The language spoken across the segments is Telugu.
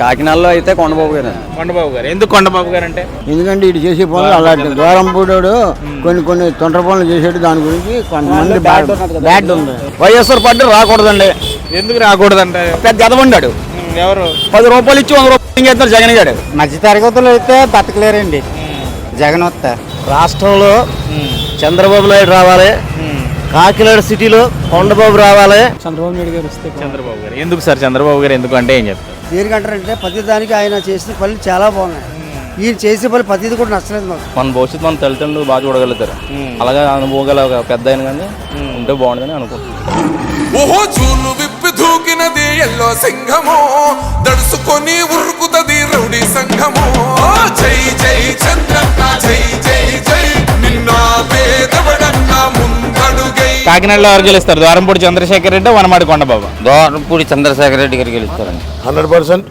కాకినాడలో అయితే కొండబాబు గారు. కొండబాబు గారు. ఎందుకు కొండబాబు గారు అంటే ఎందుకంటే ఇటు చేసే పనులు అలాంటి దూరం పూడాడు కొన్ని కొన్ని తొందర పనులు చేసేటి దాని గురించి కొంతమంది బ్యాడ్ ఉంది. వైఎస్ఆర్ పార్టీ రాకూడదండి. ఎందుకు రాకూడదంటే? పెద్ద ఎదవండాడు ఎవరు? పది రూపాయలు ఇచ్చి వంద రూపాయలు చేస్తారు జగన్ గారు? మధ్య తరగతులు అయితే బతకలేరండి. జగన్ వస్తే. రాష్ట్రంలో చంద్రబాబు నాయుడు రావాలి. కాకినాడ సిటీలో కొండబాబు రావాలి. చంద్రబాబు గారు. ఎందుకు సార్? చంద్రబాబు గారు ఎందుకు అంటే ఏం చెప్తారు? దేనికంటారంటే ప్రతి దానికి ఆయన చేసిన పనులు చాలా బాగున్నాయి. ఈయన చేసే పనులు ప్రతిది కూడా నచ్చలేదు మాకు. మన భవిష్యత్తు మన తల్లిదండ్రులు బాగా చూడగలుగుతారు. అలాగే అనుభవం గల ఒక పెద్ద ఆయన కానీ ఉంటే బాగుంటుందని అనుకుంటున్నాను. ఓహో చూలు విప్పి దూకినది ఎల్లో సింహము దడుసుకొని ఉరుకుతది రౌడీ సంఘము. ఓ జై జై చంద్రన్న జై జై జై నిన్న పేదవడన్న ముందడుగై కాకినాడలో ఎవరు గెలుస్తారు? ద్వారంపూడి చంద్రశేఖర్ రెడ్డి వనమాడి కొండబాబు? దోరంపూడి చంద్రశేఖర రెడ్డి గారు గెలుస్తారండి. హండ్రెడ్ పర్సెంట్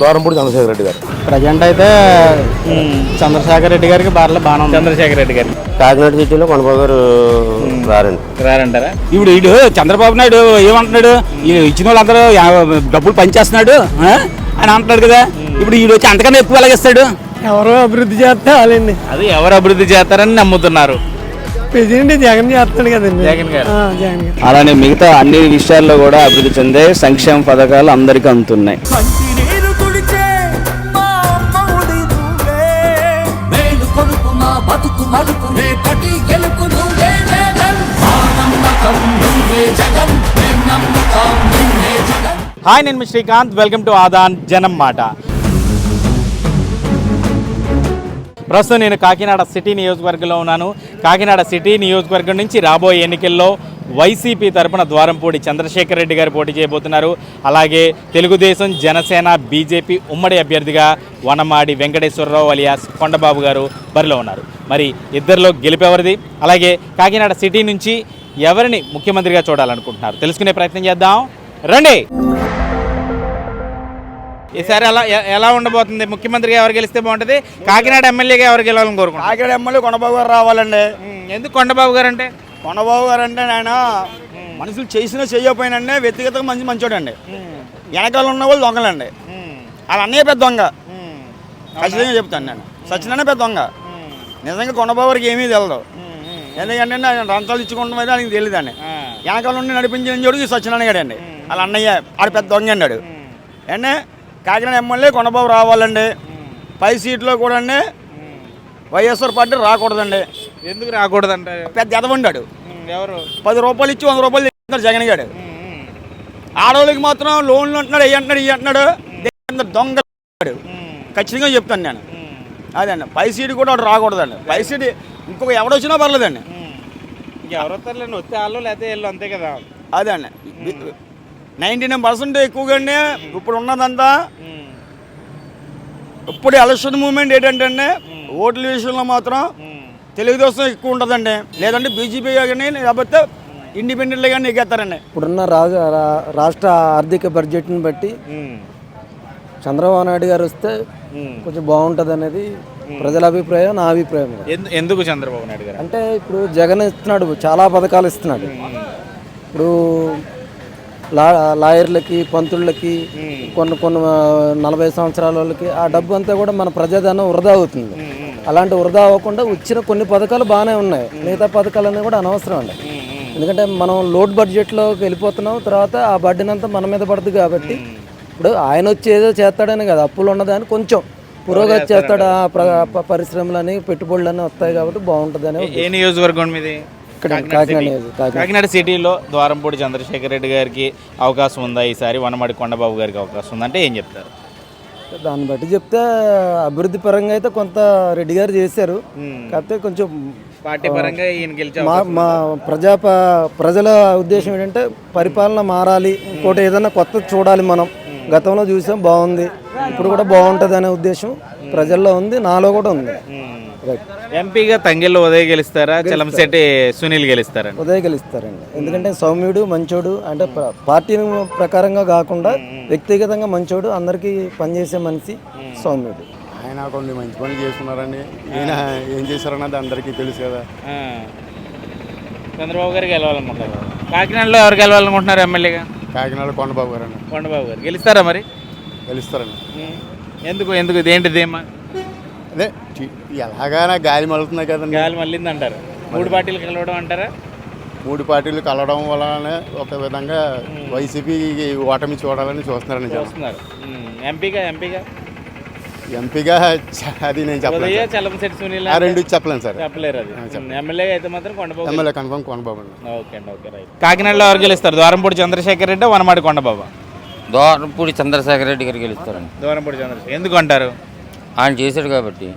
దూరంపూడి చంద్రశేఖర రెడ్డి గారు. ప్రజెంట్ అయితే చంద్రశేఖర్ రెడ్డి గారికి బాగా బాగా చంద్రశేఖర్ రెడ్డి గారు కాకినాడ సిటీలో కొండబాబు గారు రారండి. రారంటారా? ఇప్పుడు వీడు చంద్రబాబు నాయుడు ఏమంటున్నాడు? ఇచ్చిన వాళ్ళందరూ డబ్బులు పనిచేస్తున్నాడు? అని అంటున్నాడు కదా. ఇప్పుడు వీడు వచ్చి అంతకన్నా ఎక్కువ ఎలాగేస్తాడు ఎవరో అభివృద్ధి చేస్తే వాళ్ళండి. అది ఎవరు అభివృద్ధి చేస్తారని నమ్ముతున్నారు. ప్రెసిడెంట్ జగన్ చేస్తాడు కదండి. జగన్ గారు. జగన్ గారు. అలానే మిగతా అన్ని విషయాల్లో కూడా అభివృద్ధి చెందే సంక్షేమ పథకాలు అందరికీ అందుతున్నాయి. మేలు కొడుకు మా బతుకు మలుపు. రేపటి గెలుపు నువ్వే జగన్. మా నమ్మకం నువ్వే జగన్. మేం నమ్ముతాం నువ్వే జగన్. హాయ్ నేను మీ శ్రీకాంత్. వెల్కమ్ టు ఆదాన్ జనం మాట. ప్రస్తుతం నేను కాకినాడ సిటీ నియోజకవర్గంలో ఉన్నాను. కాకినాడ సిటీ నియోజకవర్గం నుంచి రాబోయే ఎన్నికల్లో వైసీపీ తరపున ద్వారంపూడి చంద్రశేఖర్ రెడ్డి గారు పోటీ చేయబోతున్నారు. అలాగే తెలుగుదేశం జనసేన బీజేపీ ఉమ్మడి అభ్యర్థిగా వనమాడి వెంకటేశ్వరరావు అలియాస్ కొండబాబు గారు బరిలో ఉన్నారు. మరి ఇద్దరిలో గెలిపేవరిది? అలాగే కాకినాడ సిటీ నుంచి ఎవరిని ముఖ్యమంత్రిగా చూడాలనుకుంటున్నారు? తెలుసుకునే ప్రయత్నం చేద్దాం. రండి! ఈసారి ఎలా ఎలా ఉండబోతుంది? ముఖ్యమంత్రిగా ఎవరు గెలిస్తే బాగుంటుంది? కాకినాడ ఎమ్మెల్యేగా ఎవరు గెలవాలని కోరుకుంటున్నారు? కాకినాడ ఎమ్మెల్యే కొండబాబు గారు రావాలండి. ఎందుకు కొండబాబు గారు అంటే? కొండబాబు గారు అంటే ఆయన మనుషులు చేసినా చేయకపోయినండి వ్యక్తిగతంగా మంచి మంచోడండి. వెనకాల ఉన్న వాళ్ళు దొంగలండి. వాళ్ళ అన్నయ్య పెద్ద దొంగ. ఖచ్చితంగా చెప్తాను నేను. సచిననే పెద్ద దొంగ. నిజంగా కొండబాబు గారికి ఏమీ తెలియదు ఎందుకంటే ఆయన రంచాలు ఇచ్చుకుంటాం అయితే ఆయనకి తెలియదండి వెనకాల నుండి నడిపించిన జోడు సత్యనారాయణ గారు అండి వాళ్ళ అన్నయ్య ఆడ పెద్ద దొంగ అన్నాడు. అండి కాకినాడ ఎమ్మెల్యే కొండబాబు రావాలండి. పై సీట్లో కూడా అండి వైఎస్ఆర్ పార్టీ రాకూడదండి. ఎందుకు రాకూడదంటే? పెద్ద ఎదవండాడు. ఎవరు? పది రూపాయలు ఇచ్చి వంద రూపాయలు తెచ్చుకుంటాడు జగన్ గారు. ఆడవాళ్ళకి మాత్రం లోన్లు అంటున్నాడు ఏ అంటున్నాడు ఈ అంటున్నాడు. దొంగ. ఖచ్చితంగా చెప్తాను నేను. అదండి పై సీటు కూడా వాడు రాకూడదండి. పై సీటు ఇంకొక ఎవడొచ్చినా పర్లేదండి. ఎవరు వస్తారులేండి వస్తే వాళ్ళు లేకపోతే వీళ్ళు అంతే కదా. అదండి నైంటీ నైన్ పర్సెంట్ ఎక్కువగానే ఇప్పుడు ఉన్నదంతా ఇప్పుడు ఎలక్షన్ మూమెంట్ ఏంటంటే ఓట్ల విషయంలో మాత్రం తెలుగుదేశం ఎక్కువ ఉంటుందండి. లేదంటే బీజేపీ కానీ లేకపోతే ఇండిపెండెంట్గా కానీ ఎగ్గేస్తారండి ఇప్పుడున్న రాజ రా- రాష్ట్ర ఆర్థిక బడ్జెట్ని బట్టి చంద్రబాబు నాయుడు గారు వస్తే కొంచెం బాగుంటుంది అనేది ప్రజల అభిప్రాయం నా అభిప్రాయం ఎందుకు చంద్రబాబు నాయుడు గారు? అంటే ఇప్పుడు జగన్ ఇస్తున్నాడు చాలా పథకాలు ఇస్తున్నాడు. ఇప్పుడు లాయర్లకి పంతులకి కొన్ని కొన్ని నలభై సంవత్సరాల వాళ్ళకి ఆ డబ్బు అంతా కూడా మన ప్రజాధనం వృధా అవుతుంది. అలాంటి వృధా అవ్వకుండా వచ్చిన కొన్ని పథకాలు బాగానే ఉన్నాయి. మిగతా పథకాలన్నీ కూడా అనవసరం అండి. ఎందుకంటే మనం లోడ్ బడ్జెట్లోకి వెళ్ళిపోతున్నాం తర్వాత ఆ బడ్డీని అంతా మన మీద పడుతుంది కాబట్టి ఇప్పుడు ఆయన వచ్చి ఏదో చేస్తాడని కదా అప్పులు ఉన్నదాన్ని కొంచెం పురోగతి చేస్తాడు ఆ పరిశ్రమలని పెట్టుబడులన్నీ వస్తాయి కాబట్టి బాగుంటుంది ఏ నియోజకవర్గం మీది? ఇక్కడ కాకినాడ సిటీలో ద్వారంపూడి చంద్రశేఖర్ రెడ్డి గారికి అవకాశం ఉందా ఈసారి? వనమాడి కొండబాబు గారికి అవకాశం ఉందా? అంటే ఏం చెప్తారు? దాన్ని బట్టి చెప్తే అభివృద్ధి పరంగా అయితే కొంత రెడ్డి గారు చేశారు. కాకపోతే కొంచెం పార్టీ పరంగా మా మా ప్రజా ప్రజల ఉద్దేశం ఏంటంటే పరిపాలన మారాలి. ఇంకోటి ఏదైనా కొత్త చూడాలి మనం. గతంలో చూసాం బాగుంది. ఇప్పుడు కూడా బాగుంటుంది అనే ఉద్దేశం ప్రజల్లో ఉంది నాలో కూడా ఉంది. ఎంపీగా తంగెళ్ళు ఉదయ్ గెలుస్తారా? చలంశెట్టి సునీల్ గెలుస్తారా ఉదయ గెలుస్తారండి. ఎందుకంటే సౌమ్యుడు మంచోడు అంటే ప్ర- పార్టీ ప్రకారంగా కాకుండా వ్యక్తిగతంగా మంచోడు అందరికీ పనిచేసే మనిషి సౌమ్యుడు. ఆయన కొన్ని మంచి పనులు చేస్తున్నారని ఈయన ఏం చేశారన్నది అందరికీ తెలుసు కదా. ఆ. చంద్రబాబు గారు గెలవాలనుకుంటారు కాకినాడలో ఎవరు గెలవాలనుకుంటున్నారు ఎమ్మెల్యేగా? కాకినాడ కొండబాబు గారు అన్న కొండబాబు గారు. గెలుస్తారా మరి? గెలుస్తారండి. ఎందుకు ఎందుకు ఇదేంటిది ఏమా అదే ఎలాగైనా గాలి మలుతున్నాయి కదండి. గాలి మళ్ళింది అంటారు మూడు పార్టీలు కలవడం అంటారా? మూడు పార్టీలు కలవడం వలన ఒక విధంగా వైసీపీ ఓటమి చూడాలని చూస్తున్నారండి జనం. చూస్తున్నారు. ఎంపీగా ఎంపీగా? ఎంపీగా అది నేను సునీల్ ఆ రెండు చెప్పలేను సార్. చెప్పలేరు అది. ఎమ్మెల్యే అయితే మాత్రం కొండబాబు ఎమ్మెల్యే కన్ఫర్మ్ కొనబాబు అండి. ఓకే అండి ఓకే రైట్. కాకినాడలో ఎవరు గెలుస్తారు? ద్వారంపూడి చంద్రశేఖర్ రెడ్డి వనమాడి కొండబాబు? దోరంపూడి చంద్రశేఖర రెడ్డి గారు గెలుస్తారండి. ద్వారంపూడి చంద్రశేఖర్ ఎందుకు అంటారు? ఆయన చేశాడు కాబట్టి.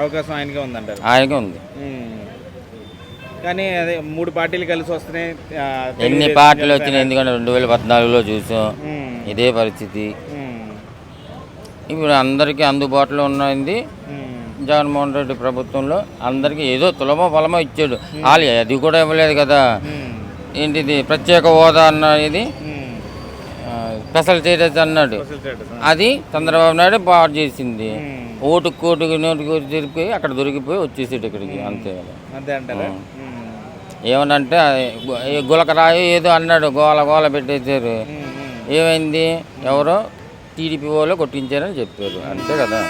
అవకాశం ఆయనకే ఉందంటారు. ఆయనకే ఉంది. కానీ అదే మూడు పార్టీలు కలిసి వస్తున్నాయి ఎన్ని పార్టీలు. వచ్చినాయి ఎందుకంటే రెండు వేల పద్నాలుగులో చూసాం. ఇదే పరిస్థితి. ఇప్పుడు అందరికీ అందుబాటులో ఉన్నది జగన్మోహన్ రెడ్డి ప్రభుత్వంలో అందరికీ ఏదో తులమో పొలమో ఇచ్చాడు. వాళ్ళు అది కూడా ఇవ్వలేదు కదా. ఏంటిది? ప్రత్యేక హోదా అన్న ఇది స్పెషల్ స్టేటస్ అన్నాడు. అది చంద్రబాబు నాయుడు పాడు చేసింది. ఓటుకు కోటుకు నోటుకు తిరిగి అక్కడ దొరికిపోయి వచ్చేసాడు ఇక్కడికి అంతే అంతే అంటారా? ఏమనంటే గులకరాయి ఏదో అన్నాడు గోల గోల పెట్టేశారు. ఏమైంది? ఎవరో టీడీపీ వాళ్ళు కొట్టించారని చెప్పారు అంతే కదా.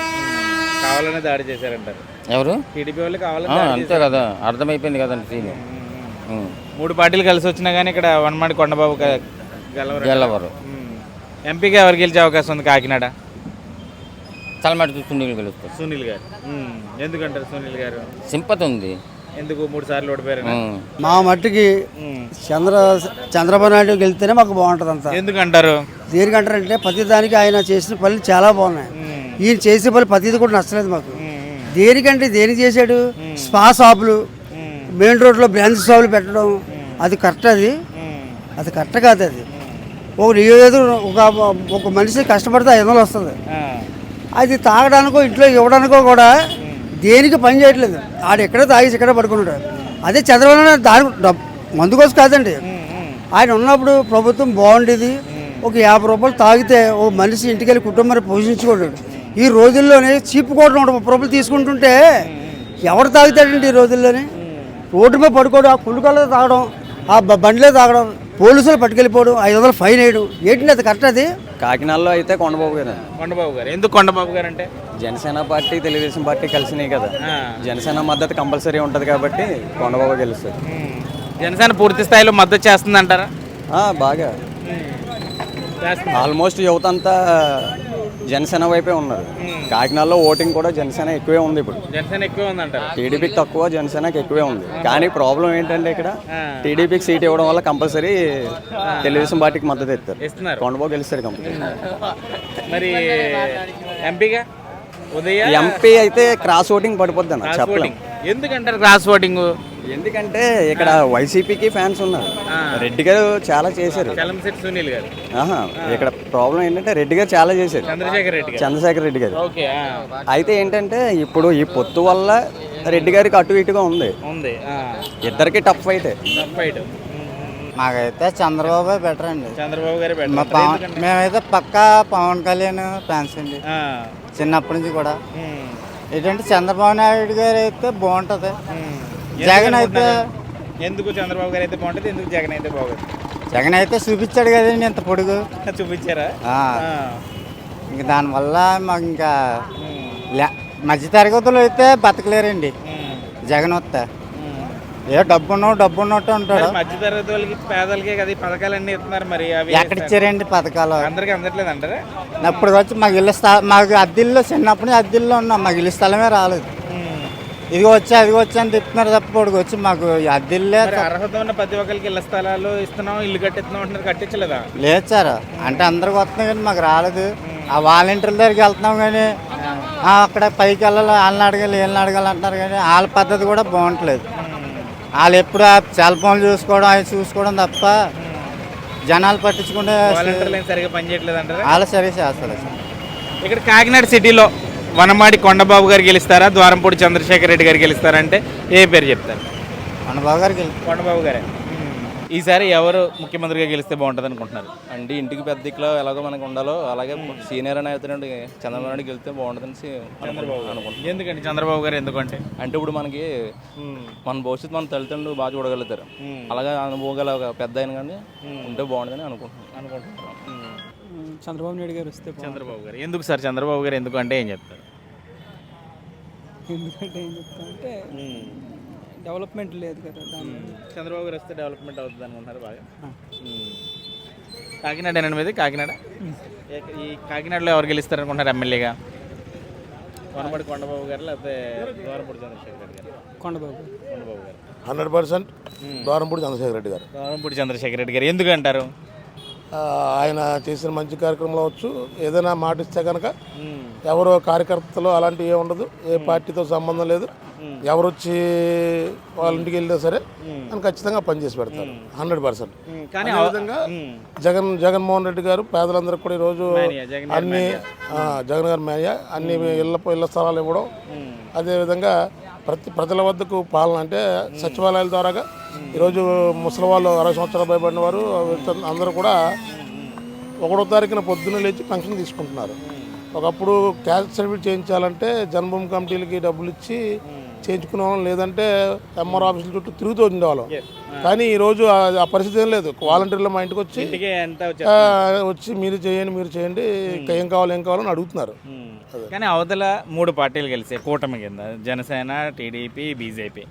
కావాలనే దాడి చేశారంటారు. ఎవరు? టీడీపీ వాళ్ళు కావాలని అంతే కదా. అర్థమైపోయింది కదండి సీన్. మూడు పార్టీలు కలిసి వచ్చినా కానీ ఇక్కడ వనమాడి కొండబాబు గెలవరు. ఎంపీగా ఎవరు గెలిచే అవకాశం ఉంది కాకినాడ? చలమటి చూస్తుండే గెలుస్తారు. సునీల్ గారు. ఉమ్. ఎందుకంటారు సునీల్ గారు? సింపతి ఉంది. ఎందుకు మూడు సార్లు ఓడిపోయారు. మా మట్టికి చంద్ర చంద్రబాబు నాయుడు గెలిస్తేనే మాకు బాగుంటుంది అంతా. ఎందుకంటారు? దేనికంటారంటే ప్రతి దానికి ఆయన చేసిన పనులు చాలా బాగున్నాయి. ఈయన చేసే పనులు ప్రతిది కూడా నచ్చలేదు మాకు. దేనికంటే దేనికి చేశాడు? స్పా షాపులు మెయిన్ రోడ్లో బ్రాంచ్ షాపులు పెట్టడం. అది కరెక్ట్ అది. అది కరెక్ట్ కాదు అది. ఒక నియోజకవర్గం ఒక ఒక మనిషి కష్టపడితే ఐదు వందలు వస్తుంది. అది తాగడానికో ఇంట్లో ఇవ్వడానికో కూడా దేనికి పని చేయట్లేదు. ఆడు ఎక్కడ తాగేసి ఎక్కడ పడుకున్నాడు. అదే చంద్రబాబు దాని మందు కోసం కాదండి. ఆయన ఉన్నప్పుడు ప్రభుత్వం బాగుండేది. ఒక యాభై రూపాయలు తాగితే ఓ మనిషి ఇంటికెళ్ళి కుటుంబాన్ని పోషించుకోలేడు ఈ రోజుల్లోనే చీప్ కోట్లు నూట ముప్పై రూపాయలు తీసుకుంటుంటే ఎవరు తాగుతాడండి ఈ రోజుల్లోనే? రోడ్డు మీద పడుకోవడం ఆ కుళ్ళుకల్లో తాగడం ఆ బండిలో తాగడం. పోలీసులు పట్టుకెళ్ళిపోవడం ఐదు వందలు ఫైన్ వేయడం. ఏంటి అది కరెక్ట్ అది? కాకినాడలో అయితే కొండబాబు గారు. కొండబాబు గారు. ఎందుకు కొండబాబు గారు అంటే? జనసేన పార్టీ తెలుగుదేశం పార్టీ కలిసినాయి కదా. జనసేన మద్దతు కంపల్సరీ ఉంటుంది కాబట్టి కొండబాబు గెలుస్తారు. జనసేన పూర్తి స్థాయిలో మద్దతు చేస్తుంది అంటారా ఆ, బాగా. ఆల్మోస్ట్ యువత అంతా జనసేన వైపే ఉన్నారు. కాకినాడలో ఓటింగ్ కూడా జనసేన ఎక్కువే ఉంది ఇప్పుడు. జనసేన ఎక్కువ టీడీపీకి తక్కువ జనసేనకి ఎక్కువే ఉంది. కానీ ప్రాబ్లం ఏంటంటే ఇక్కడ టీడీపీకి సీట్ ఇవ్వడం వల్ల కంపల్సరీ తెలుగుదేశం పార్టీకి మద్దతు ఇస్తారు. కొండబాబు గెలుస్తారు కంపల్సరీ. మరి ఎంపీగా? ఎంపీ అయితే క్రాస్ ఓటింగ్ పడిపోద్ది అన్న చెప్పలేం. ఎందుకంటారు క్రాస్ ఓటింగ్? ఎందుకంటే ఇక్కడ వైసీపీకి ఫ్యాన్స్ ఉన్నారు. రెడ్డి గారు చాలా చేశారు. సునీల్ గారు. ఆహా ఇక్కడ ప్రాబ్లం ఏంటంటే రెడ్డి గారు చాలా చేశారు. చంద్రశేఖర్ రెడ్డి గారు. చంద్రశేఖర్ రెడ్డి గారు. అయితే ఏంటంటే ఇప్పుడు ఈ పొత్తు వల్ల రెడ్డి గారికి అటు ఇటుగా ఉంది. ఉంది ఇద్దరికి టఫ్ అయితే ఫైట్ మాకైతే చంద్రబాబు బెటర్ అండి. చంద్రబాబు గారే? మేమైతే పక్కా పవన్ కళ్యాణ్ ఫ్యాన్స్ అండి. ఆ. చిన్నప్పటి నుంచి కూడా. ఏంటంటే చంద్రబాబు నాయుడు గారు అయితే బాగుంటుంది. జగన్ ఎందుకు అయితే? ఎందుకు చంద్రబాబు గారు అయితే బాగుంటుంది ఎందుకు జగన్ అయితే బాగుంది జగన్ అయితే చూపించాడు కదండి ఇంత పొడుగు. చూపించారా. ఇంక దానివల్ల మాకు ఇంకా మధ్య తరగతులు అయితే బతకలేరండి. జగన్ వస్తే. ఏ డబ్బు ఉన్నావు డబ్బు ఉన్నట్టు ఉంటాడు మధ్య తరగతి వాళ్ళకి పేదలకే కదా ఈ పథకాలన్నీ ఇస్తున్నారు మరి అవి ఎక్కడ ఇచ్చారండి పథకాలు? అందరికి అందట్లేదు అంటారా అప్పుడు వచ్చి మాకు ఇల్లు స్థల మాకు అద్దెల్లో చిన్నప్పటి నుంచి అద్దెల్లో ఉన్నాం. మాకు ఇల్లు స్థలమే రాలేదు. ఇది వచ్చి అది వచ్చి అని తిప్పుతున్నారు తప్ప వచ్చి మాకు అద్దెల్లే అర్హత ఉన్న ప్రతి ఒక్కరికి ఇళ్ళ స్థలాలు ఇస్తున్నాం ఇల్లు కట్టిస్తున్నాం అంటున్నారు కట్టించలేదా? లేదు సార్ అంటే అందరికి వస్తున్నాయి కానీ మాకు రాలేదు. ఆ వాలంటీర్ల దగ్గరికి వెళ్తున్నాం కానీ అక్కడ పైకి వెళ్ళాలి వాళ్ళని అడగాలి వీళ్ళని అడగాలి అంటున్నారు కానీ వాళ్ళ పద్ధతి కూడా బాగుంటలేదు. వాళ్ళు ఎప్పుడు ఆ సెల్ ఫోన్లు చూసుకోవడం అవి చూసుకోవడం తప్ప జనాలు పట్టించుకుంటే సరిగా పనిచేయట్లేదు అంటారా? వాళ్ళు సరే. చేస్తారు ఇక్కడ కాకినాడ సిటీలో వనమాడి కొండబాబు గారు గెలుస్తారా? ద్వారంపూడి చంద్రశేఖర్ రెడ్డి గారు గెలుస్తారా అంటే ఏ పేరు చెప్తారు? మన బాబు గారికి కొండబాబు గారే. ఈసారి ఎవరు ముఖ్యమంత్రిగా గెలిస్తే బాగుంటుంది అనుకుంటున్నారు? అంటే ఇంటికి పెద్ద దిక్కులో ఎలాగో మనకు ఉండాలో అలాగే సీనియర్ అని అవుతున్నాడు చంద్రబాబు నాయుడు గెలిస్తే బాగుంటుందని అనుకుంటున్నాను ఎందుకంటే చంద్రబాబు గారు ఎందుకంటే? అంటే ఇప్పుడు మనకి మన భవిష్యత్తు మన తల్లిదండ్రులు బాగా చూడగలుగుతారు. అలాగే అనుభవగల ఒక పెద్ద ఆయన కానీ ఉంటే బాగుంటుందని అనుకుంటున్నాను అనుకుంటున్నాను చంద్రబాబు నాయుడు గారు వస్తే చంద్రబాబు గారు. ఎందుకు సార్? చంద్రబాబు గారు ఎందుకు అంటే ఏం చెప్తారు? ఎందుకంటే ఏం చెప్తామంటే డెవలప్మెంట్ లేదు కదా దాని చంద్రబాబు గారు వస్తే డెవలప్మెంట్ అవుతుంది అనుకుంటున్నారు బాగా? కాకినాడ ఎనిమిది కాకినాడ? ఈ కాకినాడలో ఎవరు గెలుస్తారు అనుకుంటున్నారు ఎమ్మెల్యేగా? కొనబడి కొండబాబు గారు లేకపోతే దూరపూడి చంద్రశేఖర్ రెడ్డి గారు? కొండబాబు. కొండబాబు గారు. హండ్రెడ్ పర్సెంట్ దూరంపూడి చంద్రశేఖర రెడ్డి గారు. దూరంపూడి చంద్రశేఖర్ రెడ్డి గారు. ఎందుకు అంటారు? ఆ, ఆయన చేసిన మంచి కార్యక్రమంలో వచ్చు ఏదైనా మాట ఇస్తే కనుక ఎవరో కార్యకర్తలు అలాంటివి ఏ ఉండదు ఏ పార్టీతో సంబంధం లేదు. ఎవరు వచ్చి వాళ్ళ ఇంటికి వెళ్ళినా సరే అని ఖచ్చితంగా పనిచేసి పెడతారు హండ్రెడ్ పర్సెంట్. విధంగా జగన్ జగన్మోహన్ రెడ్డి గారు పేదలందరికీ కూడా ఈరోజు అన్ని జగన్ గారి మేయ అన్ని ఇళ్ళ ఇళ్ళ స్థలాలు ఇవ్వడం. అదేవిధంగా ప్రతి ప్రజల వద్దకు పాలన అంటే సచివాలయాల ద్వారాగా ఈరోజు ముసలి వాళ్ళు అరవై సంవత్సరాలు భయపడిన వారు అందరూ కూడా ఒకటో తారీఖున పొద్దున్న లేచి పెన్షన్ తీసుకుంటున్నారు. ఒకప్పుడు క్యాస్ట్ సర్టిఫికేట్ చేయించాలంటే జన్మభూమి కమిటీలకి డబ్బులు ఇచ్చి చేయించుకునే వాళ్ళం లేదంటే ఎంఆర్ ఆఫీసుల చుట్టూ తిరుగుతూ ఉండేవాళ్ళం. కానీ ఈరోజు ఆ- పరిస్థితి ఏం లేదు. వాలంటీర్లు మా ఇంటికి వచ్చి వచ్చే మీరు చేయండి మీరు చేయండి ఏం కావాలి ఏం కావాలని అడుగుతున్నారు. కానీ అవతల మూడు పార్టీలు కలిసే కూటమి కింద జనసేన టీడీపీ బీజేపీ.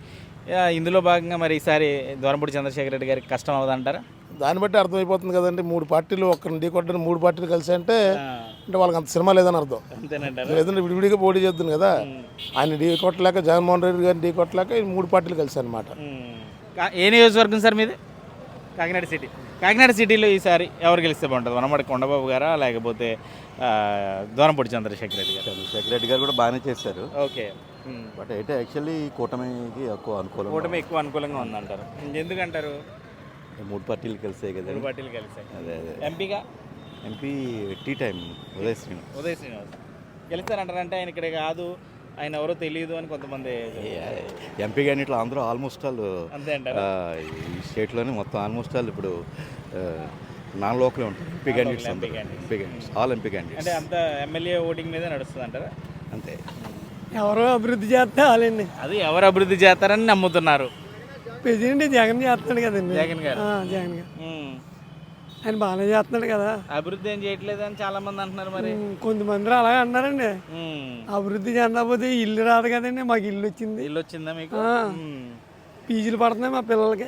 ఇందులో భాగంగా మరి ఈసారి దూరంపూడి చంద్రశేఖర్ రెడ్డి గారికి కష్టం అవదంటారా దాన్ని బట్టి అర్థమైపోతుంది కదండి మూడు పార్టీలు ఒక్కరిని ఢీ కొట్టని మూడు పార్టీలు కలిసి అంటే అంటే వాళ్ళకి అంత సినిమా లేదని అర్థం. లేదంటే విడివిడిగా పోటీ చేద్దును కదా. ఆయన ఢీ కొట్టలేక జగన్మోహన్ రెడ్డి గారిని ఢీ కొట్టలేక మూడు పార్టీలు కలిసి అనమాట ఏ నియోజకవర్గం సార్ మీది? కాకినాడ సిటీ. కాకినాడ సిటీలో ఈసారి ఎవరు గెలిస్తే బాగుంటుంది? వనమడి కొండబాబు గారా లేకపోతే దూరంపూడి చంద్రశేఖర్ రెడ్డి గారు? చంద్రశేఖర్ రెడ్డి గారు కూడా బాగానే చేశారు. ఓకే. బట్ అయితే యాక్చువల్లీ కూటమికి ఎక్కువ అనుకూలం కూటమి ఎక్కువ అనుకూలంగా ఉందంటారు. ఎందుకంటారు మూడు పార్టీలు కలిసే కదా. మూడు పార్టీలు కలిసాయి. అదే అదే. ఎంపీగా? MP T time Uday Srinivas. Uday Srinivas. గెలుస్తారంటారంటే ఆయన ఇక్కడ కాదు. ఆయన ఎవరో తెలియదు అని కొంతమంది ఎంపీ కానీ ఇట్లా అందరూ ఆల్మోస్ట్ ఆల్ అంతే అంటారా? ఈ స్టేట్లోనే మొత్తం ఆల్మోస్ట్ ఆల్ ఇప్పుడు నాన్ లోకలే ఉంటారు. ఎంపీ క్యాండిడేట్స్ అందరూ. MP candidates. ఆల్ ఎంపీ అంటే క్యాండిడేట్స్ అంత ఎమ్మెల్యే ఓటింగ్ మీద నడుస్తుంది అంటారా? అంతే. ఎవరో అభివృద్ధి చేస్తే వాళ్ళండి అది ఎవరు అభివృద్ధి చేస్తారని నమ్ముతున్నారు. ప్రెసిడెంట్ జగన్ చేస్తున్నాడు కదండి. జగన్ గారు. ఆ, జగన్ గారు. ఆయన బాగానే చేస్తున్నాడు కదా. అభివృద్ధి ఏం చేయట్లేదు అని చాలా మంది అంటున్నారు మరి. కొంతమంది అలాగే అన్నారండి. అభివృద్ధి చెందకపోతే ఇల్లు రాదు కదండి మాకు ఇల్లు వచ్చింది. ఇల్లు వచ్చిందా మీకు. పీజీలు పడుతున్నాయి మా పిల్లలకి.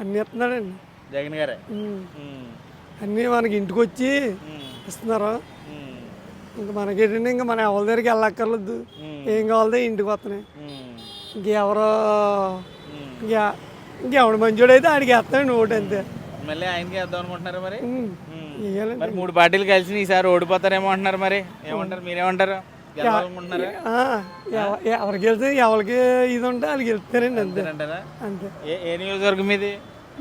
అన్నీ ఇస్తున్నాడండి. జగన్ గారే. అన్నీ మనకి ఇంటికి వచ్చి. ఇస్తున్నారు. ఇంకా మనకేంటంటే ఇంకా మన ఎవరి దగ్గరికి వెళ్ళక్కర్లేదు. ఏం కావాలో ఇంటికి వస్తున్నాయి. ఇంకెవరో ఇంకా ఇంకెవడు మంచోడైతే ఆడికి వేస్తాడు ఓటు అంతే. మళ్ళీ ఆయనకి వేద్దాం అనుకుంటున్నారు మరి. మరి మూడు పార్టీలు కలిసి ఈసారి ఓడిపోతారేమో అంటున్నారు మరి. ఏమంటారు? మీరేమంటారు? ఎవరికి వెళ్తే ఎవరికి ఇది ఉంటే వాళ్ళకి వెళ్తారండి అంతే. అంటారా అంతే. ఏ నియోజకవర్గం మీది?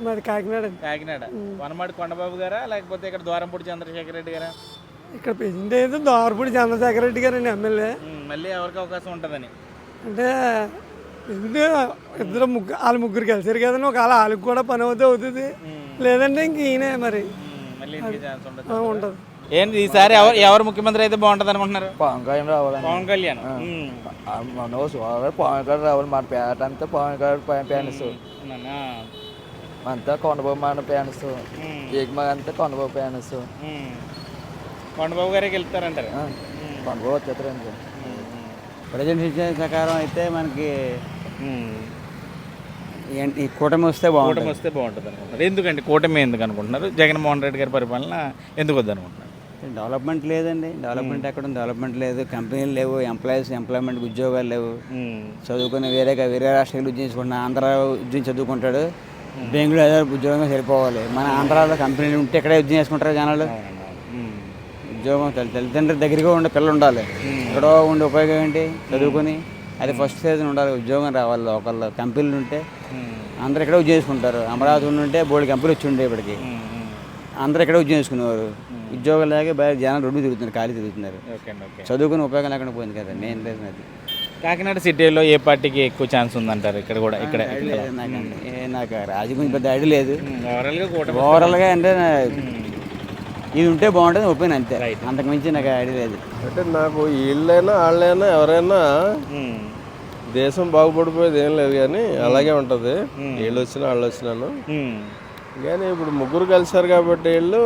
మాది కాకినాడ కాకినాడ. వనమాడి కొండబాబు గారా? లేకపోతే ఇక్కడ ద్వారంపూడి చంద్రశేఖర్ రెడ్డి గారా? ఇక్కడ ప్రెసిడెంట్ అయితే దోరపూడి చంద్రశేఖర రెడ్డి గారండి ఎమ్మెల్యే. మళ్ళీ ఎవరికి అవకాశం ఉంటుందని? అంటే ఎందుకంటే ఇద్దరు ముగ్గురు వాళ్ళ ముగ్గురు కలిసారు కదండి. ఒకవేళ వాళ్ళకి కూడా పని అవుతే అవుతుంది. లేదంటే ఇంక ఈయనే మరి. ఉంటుంది ఏంటి ఈసారి ఎవరు ఎవరు ముఖ్యమంత్రి అయితే బాగుంటుంది అనుకుంటున్నారు? పవన్ కళ్యాణ్ రావాలని పవన్ కళ్యాణ్. పవన్ కళ్యాణ్ రావాలి. మన పేట అంతా పవన్ కళ్యాణ్ ఫ్యాన్స్. అవునా? అంతా కొండబాబు మన ఫ్యాన్స్. ఉమ్. ఏకమా అంతా కొండబాబు ఫ్యాన్స్. ఉమ్. కొండబాబు గారే గెలుస్తారంటారు. కొండబాబు వచ్చేస్తారండి. ప్రజెంట్ సిచ్యువేషన్ ప్రకారం అయితే మనకి ఈ కూటమి వస్తే కూటమి వస్తే బాగుంటుంది అనుకుంటున్నారు ఎందుకండి కూటమి ఎందుకు అనుకుంటున్నారు? జగన్మోహన్ రెడ్డి గారి పరిపాలన ఎందుకు వద్దు అనుకుంటున్నారు డెవలప్మెంట్ లేదండి. డెవలప్మెంట్ ఎక్కడ ఉంది? డెవలప్మెంట్ లేదు. కంపెనీలు లేవు. ఎంప్లాయీస్ ఎంప్లాయ్మెంట్ ఉద్యోగాలు లేవు. చదువుకుని వేరే వేరే రాష్ట్రాలు ఉద్యోగం చేసుకుంటున్నా ఆంధ్ర ఉద్యోగం చదువుకుంటాడు. బెంగళూరు ఏదో ఉద్యోగం సరిపోవాలి. మన ఆంధ్రాలో కంపెనీలు ఉంటే ఇక్కడే ఉద్యోగం చేసుకుంటారు జనాలు. ఉద్యోగం తల్లి తల్లిదండ్రుల దగ్గరగా ఉండే పిల్లలు ఉండాలి. ఎక్కడో ఉండే ఉపయోగం ఏంటి? చదువుకుని అది ఫస్ట్ స్టేజ్ ఉండాలి ఉద్యోగం రావాలి లోకల్లో కంపెనీలు ఉంటే అందరు ఇక్కడే ఉద్యోగం చేసుకుంటారు. అమరావతి ఉంటే బోర్డు కంపెనీలు వచ్చి ఉండే ఇప్పటికి. అందరు ఇక్కడే ఉద్యోగం చేసుకునేవారు. ఉద్యోగం లేక బయట జనాలు రోడ్డు తిరుగుతున్నారు ఖాళీ తిరుగుతున్నారు. చదువుకుని ఉపయోగం లేకుండా పోయింది కదా నేను లేదు అది. కాకినాడ సిటీలో ఏ పార్టీకి ఎక్కువ ఛాన్స్ ఉందంటారు? ఇక్కడ కూడా ఇక్కడ నాకు రాజకీయం పెద్ద ఐడియా లేదు. ఓవరాల్గా అంటే ఇది ఉంటే బాగుంటుంది ఒపీనియన్ అంతే. అంతకు మించి నాకు ఐడియా లేదు. అంటే నాకు వీళ్ళైనా వాళ్ళైనా ఎవరైనా ఉమ్. దేశం బాగుపడిపోయేది ఏం లేదు కానీ అలాగే ఉంటుంది. వీళ్ళు వచ్చినా వాళ్ళు వచ్చినాను. కానీ ఇప్పుడు ముగ్గురు కలిసారు కాబట్టి వీళ్ళు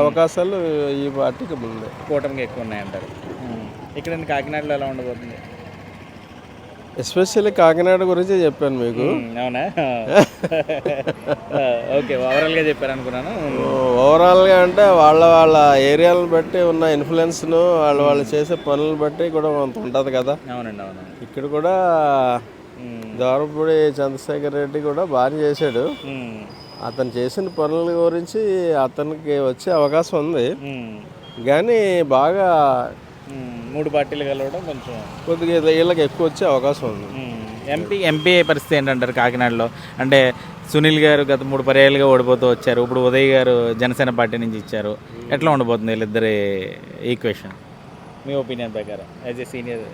అవకాశాలు ఈ పార్టీకి ఉంది కూటమికి ఎక్కువ ఉన్నాయంటారు. ఇక్కడ కాకినాడలో ఎలా ఉండబోతుంది? ఎస్పెషల్లీ కాకినాడ గురించి చెప్పాను మీకు. అవునా? ఓకే ఓవరాల్గా చెప్పారు అనుకున్నాను ఓవరాల్గా అంటే వాళ్ళ వాళ్ళ ఏరియాలను బట్టి ఉన్న ఇన్ఫ్లుయెన్స్ను వాళ్ళు వాళ్ళు చేసే పనులను బట్టి కూడా కొంత ఉంటుంది కదా. అవునండి అవును. ఇక్కడ కూడా దారుపూడి చంద్రశేఖర్ రెడ్డి కూడా బాగా చేశాడు. అతను చేసిన పనుల గురించి అతనికి వచ్చే అవకాశం ఉంది. కానీ బాగా మూడు పార్టీలు కలవడం కొంచెం కొద్దిగా వీళ్ళకి ఎక్కువ వచ్చే అవకాశం ఉంది. ఎంపీ ఎంపీ పరిస్థితి ఏంటంటారు కాకినాడలో? అంటే సునీల్ గారు గత మూడు పర్యాలుగా ఓడిపోతూ వచ్చారు. ఇప్పుడు ఉదయ్ గారు జనసేన పార్టీ నుంచి ఇచ్చారు. ఎట్లా ఉండబోతుంది వీళ్ళిద్దరి ఈక్వేషన్? మీ ఒపీనియన్ ప్రకారం యాజ్ ఏ సీనియర్.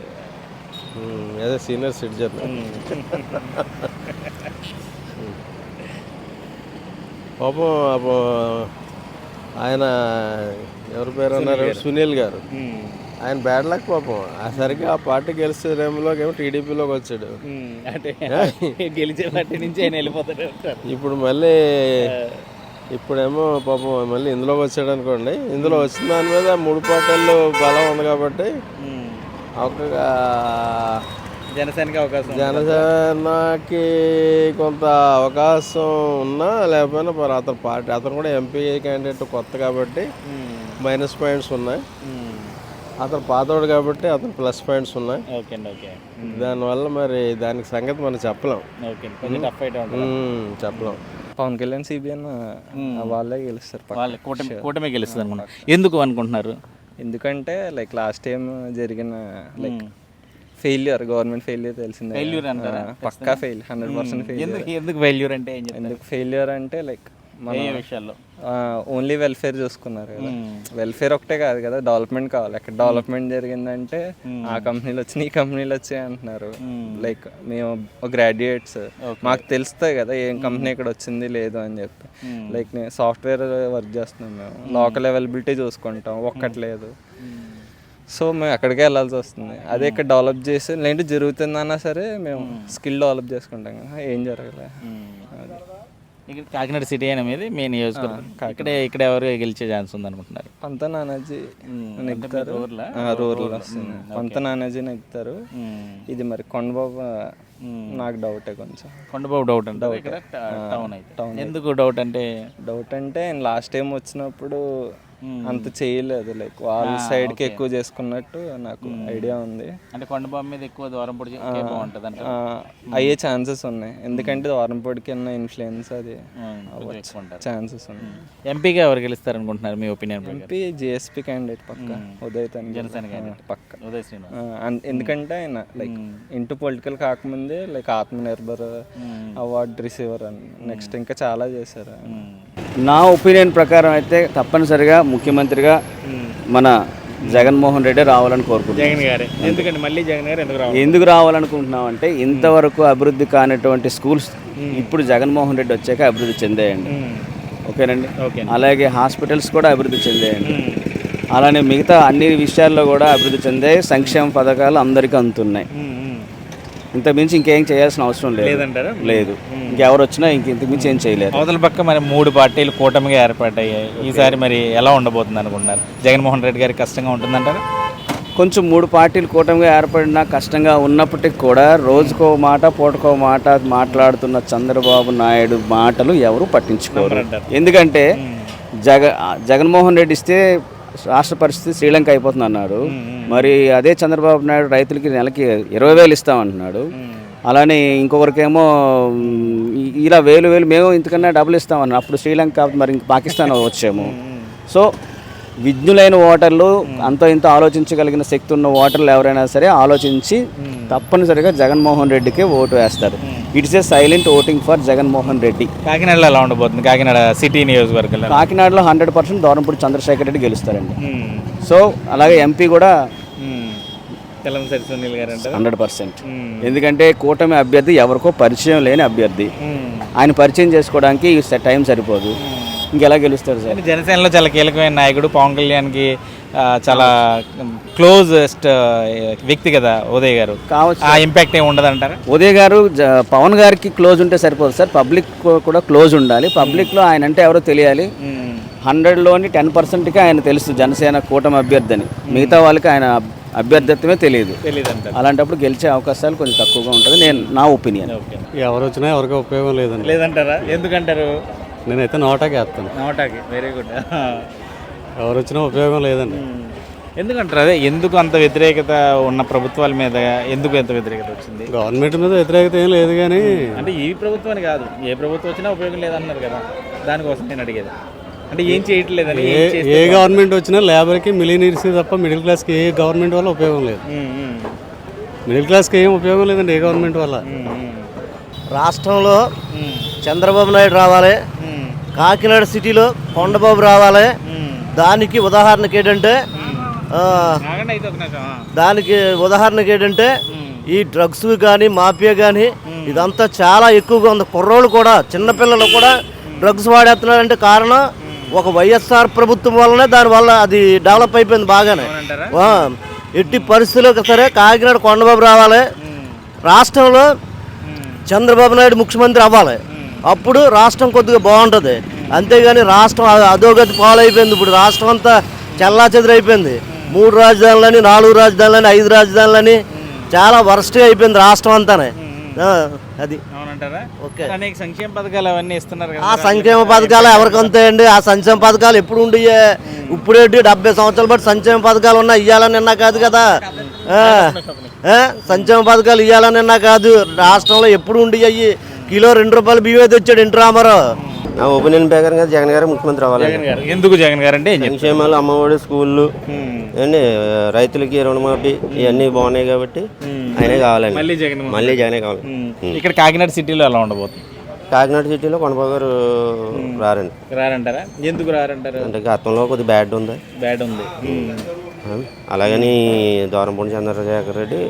అదే సీనియర్ సిటిజన్. పాపం ఆయన ఎవరి పేరు అన్నారు? సునీల్ గారు. ఆయన బ్యాడ్ లక్ పాపం. ఆ సరిగ్గా ఆ పార్టీ గెలిచే టైంలోకి ఏమో టీడీపీలోకి వచ్చాడు. అంటే గెలిచే పార్టీ నుంచి ఆయన వెళ్ళిపోతారు ఉంటారు ఇప్పుడు మళ్ళీ ఇప్పుడేమో పాపం మళ్ళీ ఇందులోకి వచ్చాడు అనుకోండి. ఇందులో వచ్చిన దాని మీద మూడు పార్టీల్లో బలం ఉంది కాబట్టి ఒక జనసేనకి అవకాశం. జనసేనకి కొంత అవకాశం ఉన్నా లేకపోయినా మరి అతను పార్టీ అతను కూడా ఎంపీ క్యాండిడేట్ కొత్త కాబట్టి మైనస్ పాయింట్స్ ఉన్నాయి. అతను పాతోడు కాబట్టి అతను ప్లస్ పాయింట్స్ ఉన్నాయి. ఓకే అండి ఓకే. దానివల్ల మరి దానికి సంగతి మనం చెప్పలేం. ఓకే కొంచెం టఫ్ చెప్పలేం. పవన్ కళ్యాణ్ సిబిఎన్ వాళ్ళే గెలుస్తారు పక్కా. వాళ్ళ కూటమి కూటమి గెలుస్తుంది అనుకున్నారు ఎందుకు అనుకుంటున్నారు? ఎందుకంటే లైక్ లాస్ట్ టైం జరిగిన లైక్ ఫెయిల్యూర్ గవర్నమెంట్ ఫెయిల్యూర్ తెలిసిందే Failure అంటారా? పక్కా ఫెయిల్ హండ్రెడ్ పర్సెంట్ ఫెయిల్యూర్ ఎందుకు ఎందుకు ఫెయిల్యూర్ అంటే ఏం చెప్తారు? ఎందుకు ఫెయిల్యూర్ అంటే లైక్ విషయాల్లో? ఓన్లీ వెల్ఫేర్ చూసుకున్నారు కదా. వెల్ఫేర్ ఒకటే కాదు కదా డెవలప్మెంట్ కావాలి. ఎక్కడ డెవలప్మెంట్ జరిగిందంటే ఆ కంపెనీలు వచ్చి ఈ కంపెనీలు వచ్చాయి అంటున్నారు. లైక్ మేము గ్రాడ్యుయేట్స్ మాకు తెలుస్తాయి కదా ఏం కంపెనీ ఇక్కడ వచ్చింది లేదు అని చెప్పి. లైక్ నేను సాఫ్ట్వేర్ వర్క్ చేస్తున్నాం మేము. లోకల్ అవైలబిలిటీ చూసుకుంటాం ఒక్కటి లేదు. సో మేము అక్కడికే వెళ్ళాల్సి వస్తుంది. అదే ఇక్కడ డెవలప్ చేసి లేదంటే జరుగుతుందన్నా సరే మేము స్కిల్ డెవలప్ చేసుకుంటాం కదా. ఏం జరగలే. అది ఇక్కడ కాకినాడ సిటీ అయినా మీది మీ నియోజకవర్గం. ఇక్కడ ఇక్కడ ఎవరు గెలిచే ఛాన్స్ ఉంది అనుకుంటున్నారు పంత నానాజీ నెగ్గుతారు? రూరల్? వస్తుంది పంత నానాజీ నెగ్గుతారు. ఇది మరి కొండబాబు నాకు డౌటే కొంచెం. కొండబాబు డౌట్ అంటే ఇక్కడ టౌన్ అయితే. ఎందుకు డౌట్ అంటే? డౌట్ అంటే లాస్ట్ టైం వచ్చినప్పుడు అంత చేయలేదు. లైక్ వాళ్ళ సైడ్కి ఎక్కువ చేసుకున్నట్టు నాకు ఐడియా ఉంది. అంటే కొండబాబు మీద ఎక్కువ దూరం పొడి బాగుంటుంది అంటే ఆ, అయ్యే ఛాన్సెస్ ఉన్నాయి. ఎందుకంటే వారంపొడికి ఉన్న ఇన్ఫ్లుయెన్స్ అది. ఛాన్సెస్ ఉన్నాయి. ఎంపీగా ఎవరు గెలుస్తారు అనుకుంటున్నారు మీ ఒపీనియన్ ఎంపీ జిఎస్పీ క్యాండిడేట్ పక్క. ఉదయ్. జనసేన candidate. పక్క. ఉదయ్ శ్రీనివాస్ ఎందుకంటే ఆయన లైక్ ఇంటూ పొలిటికల్ కాకముందే లైక్ ఆత్మనిర్భర్ అవార్డ్ రిసీవర్ అని. నెక్స్ట్ ఇంకా చాలా చేశారు నా ఒపీనియన్ ప్రకారం అయితే తప్పనిసరిగా ముఖ్యమంత్రిగా మన జగన్మోహన్ రెడ్డి రావాలని కోరుకుంటున్నాను. జగన్ గారే. ఎందుకంటే మళ్ళీ జగన్ గారు ఎందుకు రావాలి? ఎందుకు రావాలనుకుంటున్నాం అంటే ఇంతవరకు అభివృద్ధి కానటువంటి స్కూల్స్ ఇప్పుడు జగన్మోహన్ రెడ్డి వచ్చాక అభివృద్ధి చెందాయండి. ఓకేనండి? ఓకే అలాగే హాస్పిటల్స్ కూడా అభివృద్ధి చెందాయండి. అలానే మిగతా అన్ని విషయాల్లో కూడా అభివృద్ధి చెందాయి. సంక్షేమ పథకాలు అందరికీ అందుతున్నాయి. ఇంత మించి ఇంకేం చేయాల్సిన అవసరం లేదు. లేదంటారా? లేదు. ఇంకెవరు వచ్చినా ఇంక ఇంతకు మించి ఏం చేయలేరు. అవతల పక్క మరి మూడు పార్టీలు కూటమిగా ఏర్పడ్డాయి. ఈసారి మరి ఎలా ఉండబోతుంది అనుకుంటున్నారు? జగన్మోహన్ రెడ్డి గారికి కష్టంగా ఉంటుందంటారా? కొంచెం మూడు పార్టీలు కూటమిగా ఏర్పడినా కష్టంగా ఉన్నప్పటికీ కూడా రోజుకో మాట పూటకో మాట మాట్లాడుతున్న చంద్రబాబు నాయుడు మాటలు ఎవరు పట్టించుకోరు. ఎందుకంటే జగ జగన్మోహన్ రెడ్డి ఇస్తే రాష్ట్ర పరిస్థితి శ్రీలంక అయిపోతుంది అన్నాడు. మరి అదే చంద్రబాబు నాయుడు రైతులకి నెలకి ఇరవై వేలు ఇస్తామంటున్నాడు. అలానే ఇంకొకరికేమో ఇలా వేలు వేలు మేము ఇంతకన్నా డబ్బులు ఇస్తామన్నారు. అప్పుడు శ్రీలంక మరి ఇంక పాకిస్తాన్ వచ్చాము. సో విజ్ఞులైన ఓటర్లు అంతో ఇంత ఆలోచించగలిగిన శక్తి ఉన్న ఓటర్లు ఎవరైనా సరే ఆలోచించి తప్పనిసరిగా జగన్మోహన్ రెడ్డికి ఓటు వేస్తారు. It's a silent voting for Jaganmohan Reddy. కాకినాడలో ఎలా ఉండబోతుంది? కాకినాడ సిటీ నియోజకవర్గంలో. కాకినాడలో హండ్రెడ్ పర్సెంట్ దూరంపూడి చంద్రశేఖర్ రెడ్డి గెలుస్తారండి. సో అలాగే ఎంపీ కూడా హండ్రెడ్ పర్సెంట్. ఎందుకంటే కూటమి అభ్యర్థి ఎవరికో పరిచయం లేని అభ్యర్థి. ఆయన పరిచయం చేసుకోవడానికి టైం సరిపోదు. ఇంకెలా గెలుస్తారు సార్? జనసేనలో చాలా కీలకమైన నాయకుడు పవన్ కళ్యాణ్కి చాలా క్లోజెస్ట్ వ్యక్తి కదా ఉదయ్ గారు. కావచ్చు ఆ ఇంపాక్ట్ ఏమి ఉండదు అంటారా ఉదయ్ గారు జ- పవన్ గారికి క్లోజ్ ఉంటే సరిపోదు సార్. పబ్లిక్ కూడా క్లోజ్ ఉండాలి. పబ్లిక్లో ఆయన అంటే ఎవరో తెలియాలి. హండ్రెడ్లోని టెన్ పర్సెంట్కి ఆయన తెలుసు జనసేన కూటమి అభ్యర్థిని. మిగతా వాళ్ళకి ఆయన అభ్యర్థిత్వమే తెలియదు. తెలియదు అంటారు అలాంటప్పుడు గెలిచే అవకాశాలు కొంచెం తక్కువగా ఉంటుంది. నేను నా ఒపీనియన్. ఓకే. ఎవరు వచ్చినా ఎవరికి ఉపయోగం లేదండి. లేదంటారా? ఎందుకంటారు? నేనైతే నోటాకి వేస్తాను. నోటాకి వెరీ గుడ్ ఎవరు వచ్చినా ఉపయోగం లేదండి. ఎందుకంటారు? అదే ఎందుకు అంత వ్యతిరేకత ఉన్న ప్రభుత్వాల మీద ఎందుకు ఎంత వ్యతిరేకత వచ్చింది? గవర్నమెంట్ మీద వ్యతిరేకత ఏం లేదు కానీ అంటే ఈ ప్రభుత్వాన్ని కాదు. ఏ ప్రభుత్వం వచ్చినా ఉపయోగం లేదన్నారు కదా. దానికోసం నేను అడిగేది. అంటే ఏం చేయట్లేదని ఏ ఏం చేస్తే ఏ గవర్నమెంట్ వచ్చినా లేబర్కి మిలినీర్స్ తప్ప మిడిల్ క్లాస్కి ఏ గవర్నమెంట్ వల్ల ఉపయోగం లేదు. మిడిల్ క్లాస్కి ఏం ఉపయోగం లేదండి ఏ గవర్నమెంట్ వల్ల. రాష్ట్రంలో చంద్రబాబు నాయుడు రావాలి. కాకినాడ సిటీలో కొండబాబు రావాలి. దానికి ఉదాహరణకి ఏంటంటే. దానికి ఉదాహరణకి ఏంటంటే ఈ డ్రగ్స్ కానీ మాఫియా కానీ ఇదంతా చాలా ఎక్కువగా ఉంది. కుర్రోళ్ళు కూడా చిన్నపిల్లలు కూడా డ్రగ్స్ వాడేస్తున్నారంటే కారణం ఒక వైఎస్ఆర్ ప్రభుత్వం వల్లనే దానివల్ల అది డెవలప్ అయిపోయింది బాగానే. ఎట్టి పరిస్థితుల్లో సరే కాకినాడ కొండబాబు రావాలి. రాష్ట్రంలో చంద్రబాబు నాయుడు ముఖ్యమంత్రి అవ్వాలి. అప్పుడు రాష్ట్రం కొద్దిగా బాగుంటుంది. అంతేగాని రాష్ట్రం అధోగతి పాలైపోయింది. ఇప్పుడు రాష్ట్రం అంతా చల్లా చెదిరైపోయింది మూడు రాజధానులని నాలుగు రాజధానులని ఐదు రాజధానులని చాలా వరస్ట్గా అయిపోయింది రాష్ట్రం అంతానే. అది. అవునంటారా? ఓకే. అనేక సంక్షేమ పథకాలు అవన్నీ ఇస్తున్నారు ఆ సంక్షేమ పథకాలు ఎవరికి అంతాయండి? ఆ సంక్షేమ పథకాలు ఎప్పుడు ఉండియే? ఇప్పుడేంటి డెబ్బై సంవత్సరాల బట్టి సంక్షేమ పథకాలు ఉన్నాయి. ఇవ్వాలని నిన్న కాదు కదా. సంక్షేమ పథకాలు ఇవ్వాలని నిన్న కాదు. రాష్ట్రంలో ఎప్పుడు ఉండి అయ్యి కిలో రెండు రూపాయలు బియ్యం తెచ్చాడు ఇంటి రామారావు. నా ఒపీనియన్ ప్రకారంగా జగన్ గారు ముఖ్యమంత్రి అవ్వాలి. ఎందుకు జగన్ గారు అంటే సంక్షేమాలు అమ్మఒడి స్కూళ్ళు అండి రైతులకి రుణమాఫీ ఇవన్నీ బాగున్నాయి కాబట్టి ఆయనే కావాలండి మళ్ళీ జగన్ మళ్ళీ జగనే కావాలి. ఇక్కడ కాకినాడ సిటీలో ఎలా ఉండబోతుంది? కాకినాడ సిటీలో కొండబాబు గారు రారండి. రారంటారా? ఎందుకు రారంటారు? అంటే గతంలో కొద్ది బ్యాడ్ ఉంది. బ్యాడ్ ఉంది. అలాగని దూరంపూడి చంద్రశేఖర్ రెడ్డి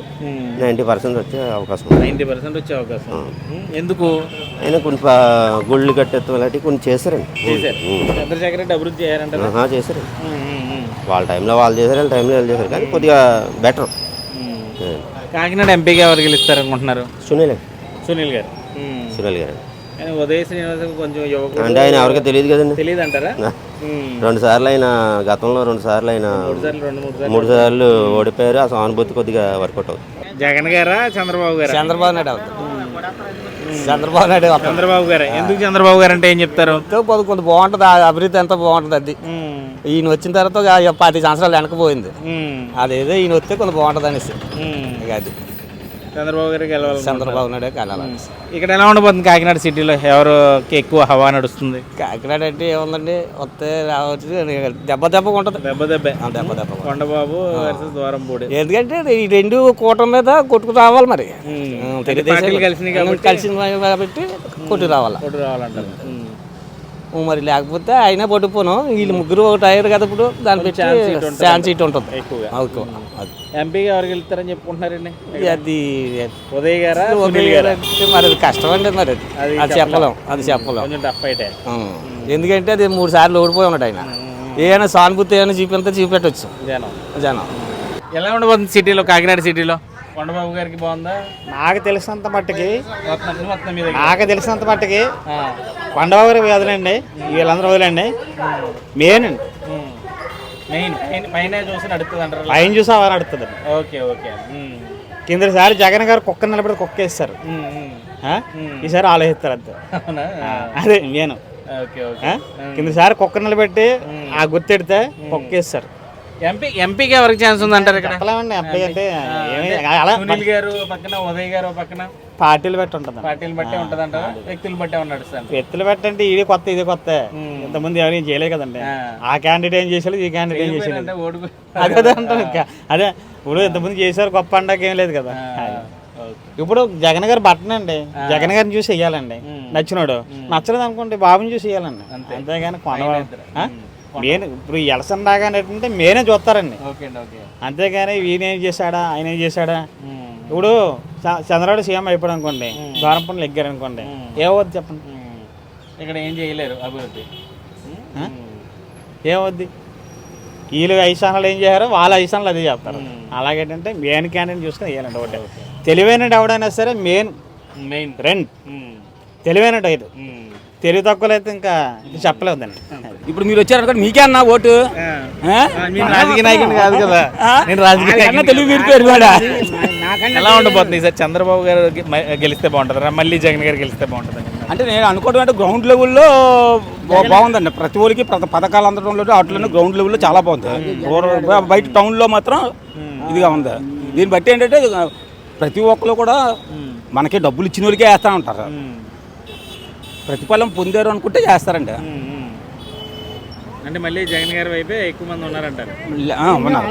నైంటీ పర్సెంట్ వచ్చే అవకాశం నైంటీ పర్సెంట్ వచ్చే అవకాశం ఉమ్, ఎందుకు? ఆయన కొన్ని గుళ్ళు కట్టెత్తు అలాంటివి కొన్ని చేశారండి. చేశారు. చంద్రశేఖర్ రెడ్డి అభివృద్ధి ఉమ్, ఉమ్, ఉమ్. వాళ్ళ టైంలో వాళ్ళు చేశారు వాళ్ళ టైంలో వాళ్ళు చేశారు. కానీ కొద్దిగా బెటర్. కాకినాడ ఎంపీగా ఎవరు గెలుస్తారు అనుకుంటున్నారు సునీల్ సునీల్ గారు. సునీల్ గారు కానీ ఉదయ శ్రీనివాస్ కొంచెం యువకుడు అంటే ఆయన ఎవరికీ తెలియదు కదండి. తెలియదు అంటారా రెండు సార్లు ఆయన గతంలో రెండు సార్లు ఆయన సార్లు రెండు మూడు సార్లు మూడు సార్లు ఓడిపోయారు. ఆ సానుభూతి కొద్దిగా వర్కౌట్ అవుతుంది. జగన్ గారా చంద్రబాబు గారా? చంద్రబాబు నాయుడు అవుతాడు చంద్రబాబు నాయుడు చంద్రబాబు గారే? ఎందుకు చంద్రబాబు గారు అంటే ఏం చెప్తారు? కొంత బాగుంటుంది ఆ అభివృద్ధి ఎంత బాగుంటుంది అది. ఈయన వచ్చిన తర్వాత పది సంవత్సరాలు వెనకపోయింది అదేదో ఈయన వస్తే కొంత బాగుంటుంది అనేసి అది. చంద్రబాబు గారికి గెలవాలి చంద్రబాబు నాయుడు కలాలి ఇక్కడ ఎలా ఉండబోతుంది కాకినాడ సిటీలో? ఎవరికి ఎక్కువ హవా నడుస్తుంది? కాకినాడ అంటే ఏముందండి? వస్తే రావచ్చు దెబ్బ దెబ్బగా ఉంటుంది దెబ్బ దెబ్బే. దెబ్బ దెబ్బ కొండబాబు వర్సెస్ ద్వారంపూడి. ఎందుకంటే ఈ రెండు కూటమి మీద కొట్టుకు రావాలి మరి. పార్టీలు కలిసినాయి కాబట్టి. కలిసింది కాబట్టి కొట్టు రావాలి. ఓటు రావాలంటారు. మరి లేకపోతే అయినా పట్టుకుపోను. వీళ్ళు ముగ్గురు ఒకటి అయ్యారు కదా ఇప్పుడు దాన్ని పెట్టి ఛాన్స్ సీట్ ఉంటుంది. ఎక్కువ. ఎంపీగా ఎవరు గెలుస్తారని చెప్పుకుంటున్నారండి? అది ఉదయ్ గారా గారా? అంటే మరి అది కష్టం అండి మరి అది. అది చెప్పలేం. అది చెప్పలేం. కొంచెం టఫ్ అయితే. ఎందుకంటే అది మూడు సార్లు ఓడిపోయి ఉన్నాడు ఆయన. ఏమైనా సానుభూతి ఏమైనా చూపింతే చూపెట్టచ్చు జనం. జనం. ఎలా ఉండబోతుంది సిటీలో కాకినాడ సిటీలో? కొండబాబు గారికి బాగుందా? నాకు తెలిసినంత మట్టుకి నాకు తెలిసినంత మట్టుకి కొండబాబు గారికి వదిలేండి వీళ్ళందరూ వదిలేండి. మెయిన్. అండి మెయిన్ పైన చూసి నడుస్తుంది అంటారు ఆయన చూసి నడుతుంది ఓకే ఓకే. కిందసారి జగన్ గారు కుక్క నిలబడి కుక్క వేస్తారు? ఈసారి ఆలోచిస్తారు అంతే. అదే నేను కిందసారి కుక్క నిలబెట్టి ఆ గుర్తెడితే కుక్క వేస్తారు. ఎంపీ ఎంపీకి ఎవరికి ఛాన్స్ ఉందంటారు ఇక్కడ? చెప్పలేమండి అబ్బాయి అంటే ఆ, ఏమీ- అంటే అలా సునీల్ గారు పక్కన ఉదయ్ గారు పక్కన? పార్టీలు బట్టి ఉంటుంది పార్టీలు బట్టే ఉంటదంటారా వ్యక్తులు బట్టే నడుస్తుంది ఎత్తులు పెట్టంటే ఇది కొత్త ఇది కొత్త. ఇంతమంది ఎవరు ఏం చేయలేదు కదండి. ఆ. క్యాండిడేట్ ఏం చేసాడు ఈ క్యాండిడేట్ ఏం చేసాడు. అంటే అదే అదే అంటారు ఇంకా. అదే ఇప్పుడు ఇంతమంది చేశారు గొప్ప అండాక ఏం లేదు కదా. అది. ఇప్పుడు జగన్ గారు బట్టనండి జగన్ గారిని చూసి వెయ్యాలండి. నచ్చినాడు. నచ్చలేదు అనుకోండి బాబుని చూసి వెయ్యాలండి. అంతేగాని కొనవాడు. మెయిన్ ఇప్పుడు ఎలసన్ అంటే మేనే చూస్తారండి. అంతేగాని ఈయన ఏం చేశాడా ఆయన ఏం చేశాడా? ఇప్పుడు చంద్రబాబు సీఎం అయిపోయాడు అనుకోండి ద్వారం పనులు ఎగ్గారు అనుకోండి ఏమవుద్ది చెప్పండి? ఇక్కడ ఏం చేయలేరు అభివృద్ధి? ఏమవుద్ది? వీళ్ళు ఐదు స్థానాలు ఏం చేశారో వాళ్ళ ఐదు స్థానాలు అదే చెప్తారు అలాగేంటంటే మెయిన్ క్యాండిడేట్ చూసుకుని వేయాలండి ఒకటే తెలివైన ఎవడైనా సరే మెయిన్ మెయిన్. రెండు. తెలివైన అయితే తెలివి తక్కువలు అయితే ఇంకా చెప్పలేదండి ఇప్పుడు మీరు వచ్చారనుకోండి మీకే అన్న ఓటు. రాజకీయ నాయకుడిని కాదు కదా. నేను రాజకీయ మీరు పేరు కూడా ఎలా ఉండబోతుంది ఈసారి చంద్రబాబు గారు గెలిస్తే బాగుంటుందా? మళ్ళీ జగన్ గారు గెలిస్తే బాగుంటుంది? అంటే నేను అనుకోవడం అంటే గ్రౌండ్ లెవెల్లో బాగుందండి. ప్రతి ఊరికి ప్రతి పథకాలు అందడంలో వాటిలో గ్రౌండ్ లెవెల్లో చాలా బాగుంది. బయట టౌన్లో మాత్రం ఇదిగా ఉంది. దీన్ని బట్టి ఏంటంటే ప్రతి ఒక్కరు కూడా మనకి డబ్బులు ఇచ్చిన వాళ్ళకే వేస్తూ ఉంటారు. ప్రతిఫలం పొందారు అనుకుంటే చేస్తారండి అంటే మళ్ళీ జగన్ గారి వైపే ఎక్కువ మంది ఉన్నారంటారు. లే- ఆ, ఉన్నారు.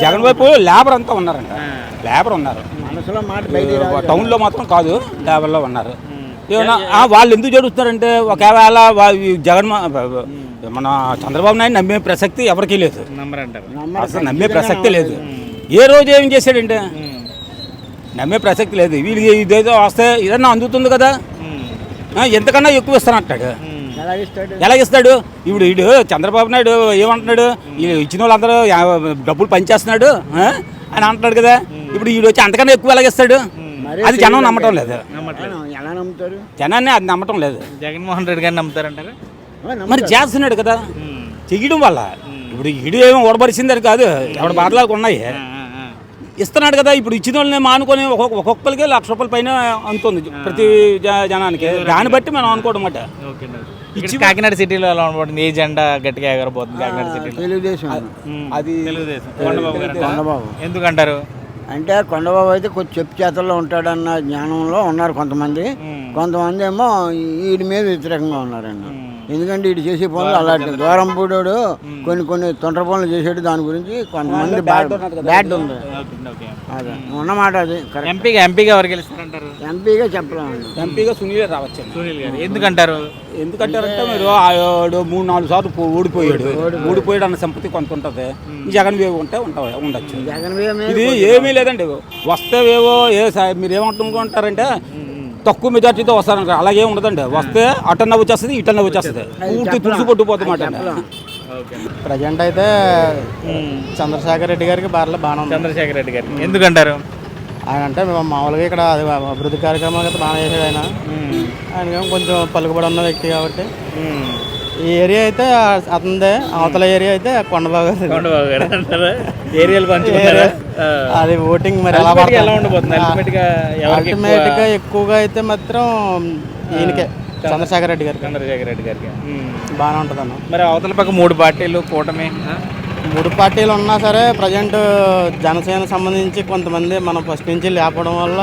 జగన్ వైపు లేబర్ అంతా ఉన్నారండి లేబర్ ఉన్నారు. మనసులో మాట టౌన్లో మాత్రం కాదు లేబర్లో ఉన్నారు. ఏమన్నా ఆ, వాళ్ళు ఎందుకు జరుగుతున్నారంటే ఒకవేళ జగన్ మన చంద్రబాబు నాయుడు నమ్మే ప్రసక్తి ఎవరికీ లేదు. అసలు నమ్మే ప్రసక్తి లేదు. ఏ రోజు ఏం చేశాడంటే నమ్మే ప్రసక్తి లేదు. వీళ్ళకి ఇదేదో వస్తే ఏదన్నా అందుతుంది కదా. ఎంతకన్నా ఎక్కువ ఇస్తానంటాడు. ఎలా ఇస్తాడు? ఇప్పుడు వీడు చంద్రబాబు నాయుడు ఏమంటున్నాడు? ఇచ్చిన వాళ్ళందరూ డబ్బులు పనిచేస్తున్నాడు ఆ? అని అంటున్నాడు కదా. ఇప్పుడు వీడు వచ్చి అంతకన్నా ఎక్కువ ఎలాగిస్తాడు అది జనం నమ్మటం లేదు. జనాన్ని అది నమ్మటం లేదు. జగన్మోహన్ రెడ్డి గారిని నమ్ముతారంటారు? మరి చేస్తున్నాడు కదా. చెయ్యడం వల్ల. ఇప్పుడు ఈడు ఏమో ఓడబడిసిందని కాదు. ఎవడ బాధలకు ఉన్నాయి. ఇస్తున్నాడు కదా ఇప్పుడు ఇచ్చిన వాళ్ళని మానుకొని ఒక్కొక్క ఒక్కొక్కరికి లక్ష రూపాయల పైన అందుతుంది ప్రతి జ- జనానికి. దాన్ని బట్టి మనం అనుకోవడం అన్నమాట ఇక్కడ కాకినాడ సిటీలో ఎలా ఉండబోతుంది? ఏ జెండా గట్టిగా ఎగరబోతుంది కాకినాడ సిటీలో. తెలుగుదేశం. అది తెలుగుదేశం. కొండబాబు ఎందుకంటారు? అంటే కొండబాబు అయితే కొంచెం చెప్పు చేతల్లో ఉంటాడన్న జ్ఞానంలో ఉన్నారు కొంతమంది. కొంతమంది ఏమో వీడి మీద వ్యతిరేకంగా ఉన్నారండి. ఎందుకంటే వీడు చేసే పనులు అలాంటి దూరం పూడాడు కొన్ని కొన్ని తొంటర పనులు చేసాడు దాని గురించి కొంతమంది బ్యాడ్ ఉంది. అదే. ఉన్నమాట అది ఎంపీగా ఎంపీగా ఎవరు గెలుస్తారంటారు? ఎంపీగా చెప్పలేము ఎంపీగా సునీలే రావచ్చు. సునీల్ గారు. ఎందుకంటారు? ఎందుకంటారంటే మీరు ఆడు మూడు నాలుగు సార్లు ఓడిపోయాడు. ఓడిపోయాడు. అన్న సంపత్తి కొంత ఉంటుంది. జగన్ వేవ్ ఉంటే ఉంటా ఉండొచ్చు. జగన్ ఇది ఏమీ లేదండి. వస్తేవేవో ఏ మీరు ఏమంటుకుంటారంటే తక్కువ మెజార్టీతో వస్తారంటారు అలాగే ఉండదండి. వస్తే అటన్న వచ్చేస్తుంది ఇటన్న వచ్చేస్తుంది పూర్తి తుడిసి కొట్టుకుపోతున్నమాట ప్రజెంట్ అయితే చంద్రశేఖర్ రెడ్డి గారికి బాగా బాగానే ఉంది. చంద్రశేఖర్ రెడ్డి గారు ఎందుకంటారు? ఆయన అంటే మా- మామూలుగా ఇక్కడ అది అభివృద్ధి కార్యక్రమాలు అయితే బాగా చేశాడు ఆయన. ఆయన కొంచెం పలుకుబడి ఉన్న వ్యక్తి కాబట్టి. ఈ ఏరియా అయితే అతనిదే అవతల ఏరియా అయితే కొండబాబు గారిది. కొండబాబు గారు అంటారా ఏరియాలు అది ఓటింగ్ మరి ఎలా ఉండబోతుంది అల్టిమేట్గా అల్టిమేట్ ఎక్కువగా అయితే మాత్రం ఈయనకే చంద్రశేఖర్ రెడ్డి గారికి. చంద్రశేఖర్ రెడ్డి గారికి. బాగానే ఉంటుంది అన్న మరి అవతల పక్క మూడు పార్టీలు కూటమి? మూడు పార్టీలు ఉన్నా సరే ప్రజెంట్ జనసేన సంబంధించి కొంతమంది మనం ఫస్ట్ నుంచి లేపడం వల్ల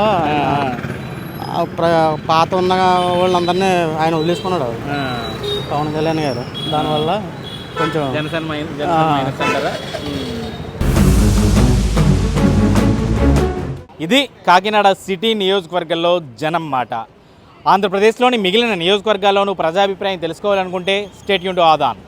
పాత ఉన్న వాళ్ళందరినీ ఆయన వదిలేసుకున్నాడు. పవన్ కళ్యాణ్ గారు. దానివల్ల కొంచెం జనసేన మైనస్ జనసేన మైనస్ అంటారా? ఇది కాకినాడ సిటీ నియోజకవర్గంలో జనం మాట. ఆంధ్రప్రదేశ్లోని మిగిలిన నియోజకవర్గాల్లోనూ ప్రజాభిప్రాయం తెలుసుకోవాలనుకుంటే స్టేట్ యూన్ ఆదాన్.